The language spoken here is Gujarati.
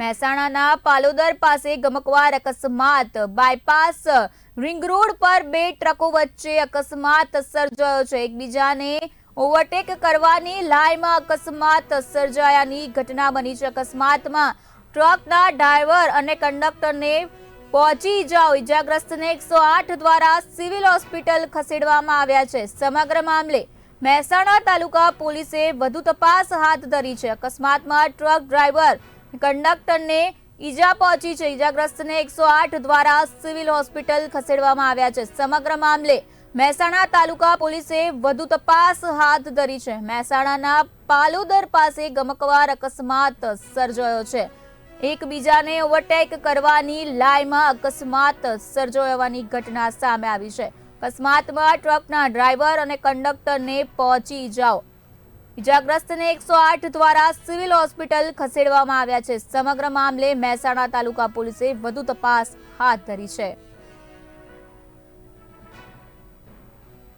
મહેસાણાના પાલોદર પાસે ગમકવાર અકસ્માત. બાયપાસ રિંગ રોડ પર બે ટ્રકો વચ્ચે અકસ્માત સર્જાયો છે. એકબીજાને ઓવરટેક કરવાની લાઈમાં અકસ્માત સર્જાયાની ઘટના બની છે. અકસ્માતમાં ટ્રકના ડ્રાઈવર અને કંડક્ટરને પહોંચી જાઓ. ઇજાગ્રસ્તને એકસો આઠ દ્વારા સિવિલ હોસ્પિટલ ખસેડવામાં આવ્યા છે. સમગ્ર મામલે મહેસાણા તાલુકા પોલીસે વધુ તપાસ હાથ ધરી છે. અકસ્માતમાં ટ્રક ડ્રાઈવર કંડક્ટરને ઈજા પહોંચી છે. ઈજાગ્રસ્તને એકસો આઠ દ્વારા સિવિલ હોસ્પિટલ ખસેડવામાં આવ્યા છે. સમગ્ર મામલે મહેસાણા તાલુકા પોલીસે વધુ તપાસ હાથ ધરી છે. મહેસાણાના પાલોદર પાસે ગમકવાર અકસ્માત સર્જાયો છે. એકબીજાને ઓવરટેક કરવાની લાઈમાં અકસ્માત સર્જાવાની ઘટના સામે આવી છે. અકસ્માતમાં ટ્રકના ડ્રાઈવર અને કંડક્ટરને પહોંચી જાઓ. ઇજાગ્રસ્તને એકસો આઠ દ્વારા સિવિલ હોસ્પિટલ ખસેડવામાં આવ્યા છે. સમગ્ર મામલે મહેસાણા તાલુકા પોલીસે વધુ તપાસ હાથ ધરી છે.